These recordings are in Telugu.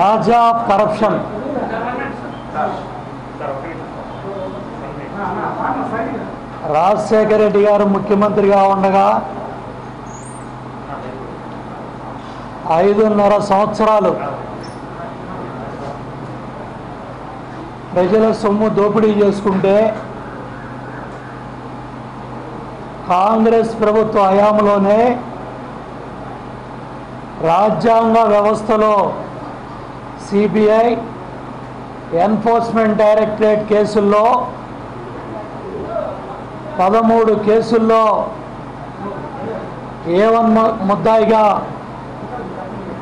Raja of corruption. Rajasekhara Reddy garu ముఖ్యమంత్రిగా ఉండగా ఐదున్నర సంవత్సరాలు ప్రజల సొమ్ము దోపిడీ చేసుకుంటే కాంగ్రెస్ ప్రభుత్వ హయాంలోనే రాజ్యాంగ వ్యవస్థలో సిబిఐ ఎన్ఫోర్స్మెంట్ డైరెక్టరేట్ కేసుల్లో పదమూడు కేసుల్లో ఏ వన్ ముద్దాయిగా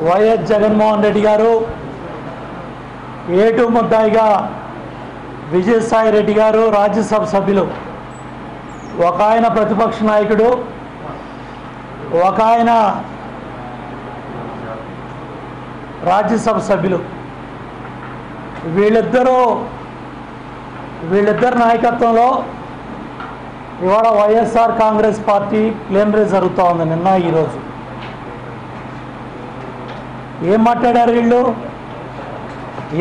వైఎస్ జగన్మోహన్ రెడ్డి గారు ఏ టూ ముద్దాయిగా విజయసాయి రెడ్డి గారు రాజ్యసభ సభ్యులు. ఒక ఆయన ప్రతిపక్ష నాయకుడు ఒక ఆయన రాజ్యసభ సభ్యులు. వీళ్ళిద్దరూ వీళ్ళిద్దరి నాయకత్వంలో ఇవాళ వైఎస్ఆర్ కాంగ్రెస్ పార్టీ ప్లేనరీ జరుగుతూ ఉంది నిన్న ఈరోజు. ఏం మాట్లాడారు వీళ్ళు?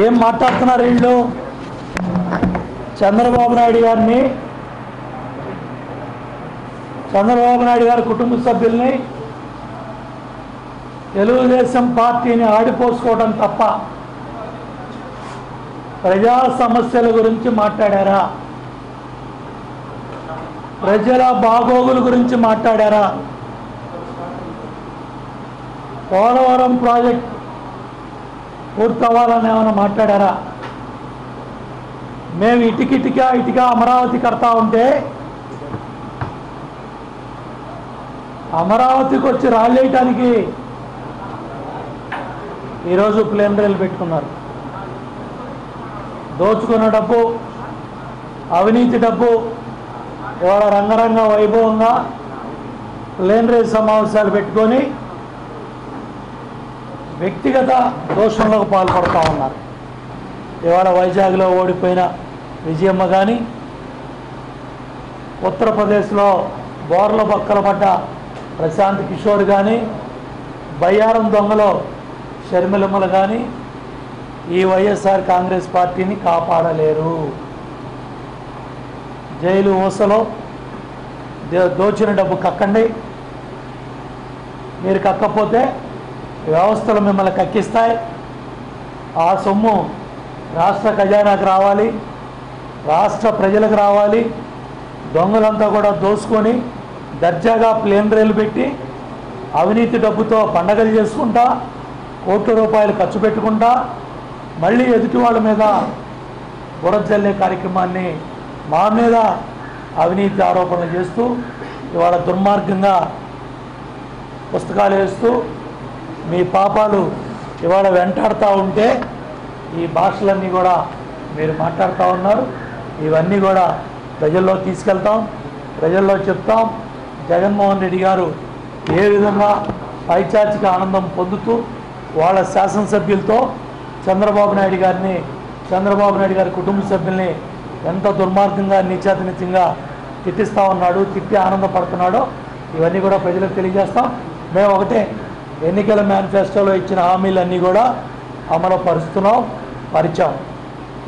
ఏం మాట్లాడుతున్నారు వీళ్ళు? చంద్రబాబు నాయుడు గారిని చంద్రబాబు నాయుడు గారి కుటుంబ సభ్యుల్ని తెలుగుదేశం పార్టీని ఆడిపోసుకోవడం తప్ప ప్రజా సమస్యల గురించి మాట్లాడారా? ప్రజల బాగోగుల గురించి మాట్లాడారా? పోలవరం ప్రాజెక్ట్ పూర్తవ్వాలని ఏమైనా మాట్లాడారా? మేము ఇటుకిటికా ఇటుక అమరావతి కడతా ఉంటే అమరావతికి వచ్చి రాళ్ళేయటానికి ఈరోజు ప్లేనరీలు పెట్టుకున్నారు. దోచుకున్న డబ్బు అవినీతి డబ్బు ఇవాళ రంగరంగ వైభవంగా ప్లేనరీ సమావేశాలు పెట్టుకొని వ్యక్తిగత దోషంలోకి పాల్పడుతూ ఉన్నారు. ఇవాళ వైజాగ్లో ఓడిపోయిన విజయమ్మ కానీ ఉత్తరప్రదేశ్లో బోర్ల బొక్కల పడ్డ ప్రశాంత్ కిషోర్ కానీ బయ్యారం దొంగలో షర్మిలమ్మలు కానీ ఈ వైఎస్ఆర్ కాంగ్రెస్ పార్టీని కాపాడలేరు. జైలు ఊసలో దోచిన డబ్బు కక్కండి. మీరు కక్కపోతే వ్యవస్థలు మిమ్మల్ని కక్కిస్తాయి. ఆ సొమ్ము రాష్ట్ర ఖజానాకు రావాలి. రాష్ట్ర ప్రజలకు రావాలి. దొంగలంతా కూడా దోసుకొని దర్జాగా ప్లేన్ రైలు పెట్టి అవినీతి డబ్బుతో పండగలు చేసుకుంటా కోట్ల రూపాయలు ఖర్చు పెట్టుకుంటా మళ్ళీ ఎదుటి వాళ్ళ మీద బురజల్లే కార్యక్రమాన్ని మా మీద అవినీతి ఆరోపణలు చేస్తూ ఇవాళ దుర్మార్గంగా పుస్తకాలు వేస్తూ మీ పాపాలు ఇవాళ వెంటాడుతూ ఉంటే ఈ భాషలన్నీ కూడా మీరు మాట్లాడుతూ ఉన్నారు. ఇవన్నీ కూడా ప్రజల్లో తీసుకెళ్తాం ప్రజల్లో చెప్తాం. జగన్మోహన్ రెడ్డి గారు ఏ విధంగా పైచాచిక ఆనందం పొందుతూ వాళ్ళ శాసనసభ్యులతో చంద్రబాబు నాయుడు గారిని చంద్రబాబు నాయుడు గారి కుటుంబ సభ్యుల్ని ఎంత దుర్మార్గంగా నీచాతినిత్యంగా తిట్టిస్తూ ఉన్నాడు తిట్టి ఆనందపడుతున్నాడో ఇవన్నీ కూడా ప్రజలకు తెలియజేస్తాం. మేము ఒకటే ఎన్నికల మేనిఫెస్టోలో ఇచ్చిన హామీలన్నీ కూడా అమలు పరుస్తున్నాం పరిచాం.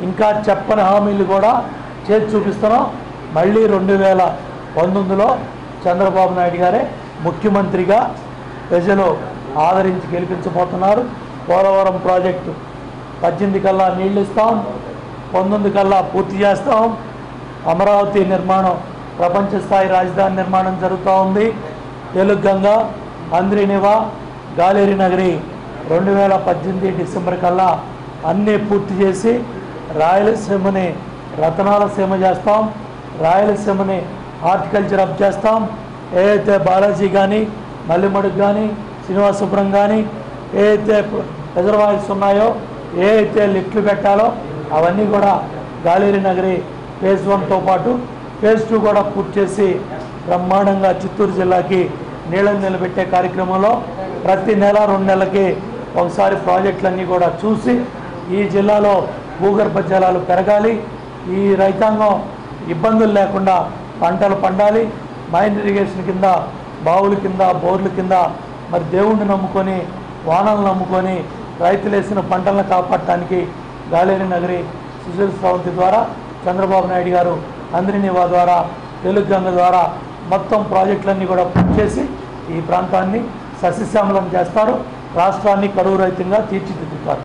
ఇంకా చెప్పని హామీలు కూడా చేసి చూపిస్తున్నాం. మళ్ళీ రెండు వేల పంతొమ్మిదిలో చంద్రబాబు నాయుడు గారే ముఖ్యమంత్రిగా ప్రజలు ఆదరించి గెలిపించబోతున్నారు. పోలవరం ప్రాజెక్టు పద్దెనిమిది కల్లా నీళ్ళు ఇస్తాం పంతొమ్మిది కల్లా పూర్తి చేస్తాం. అమరావతి నిర్మాణం ప్రపంచ స్థాయి రాజధాని నిర్మాణం జరుగుతూ ఉంది. తెలుగు గంగా అంద్రినివా గాలేరి నగరి రెండు వేల పద్దెనిమిది డిసెంబర్ కల్లా అన్నీ పూర్తి చేసి రాయలసీమని రతనాల సీమ చేస్తాం. రాయలసీమని హార్టికల్చర్ అప్ చేస్తాం. ఏదైతే బాలాజీ కానీ మల్లిమడుగు కానీ శ్రీనివాసపురం కానీ ఏదైతే రిజర్వాయర్స్ ఉన్నాయో ఏ అయితే లిఫ్ట్లు పెట్టాలో అవన్నీ కూడా గాలేరి నగరి ఫేజ్ వన్తో పాటు ఫేజ్ టూ కూడా పూర్తి చేసి బ్రహ్మాండంగా చిత్తూరు జిల్లాకి నీళ్ళని నిలబెట్టే కార్యక్రమంలో ప్రతి నెల రెండు నెలలకి ఒకసారి ప్రాజెక్టులన్నీ కూడా చూసి ఈ జిల్లాలో భూగర్భ జలాలు పెరగాలి. ఈ రైతాంగం ఇబ్బందులు లేకుండా పంటలు పండాలి. మైన్ ఇరిగేషన్ కింద బావుల కింద బోర్ల కింద మరి దేవుణ్ణి నమ్ముకొని వానలు నమ్ముకొని రైతులు వేసిన పంటలను కాపాడటానికి గాలేని నగరి సుశీల్ స్రవంతి ద్వారా చంద్రబాబు నాయుడు గారు అందరినివా ద్వారా తెలుగుగంగ ద్వారా మొత్తం ప్రాజెక్టులన్నీ కూడా పూర్తి చేసి ఈ ప్రాంతాన్ని సస్యశ్యామలం చేస్తారు. రాష్ట్రాన్ని కరువు రహితంగా తీర్చిదిద్దుతారు.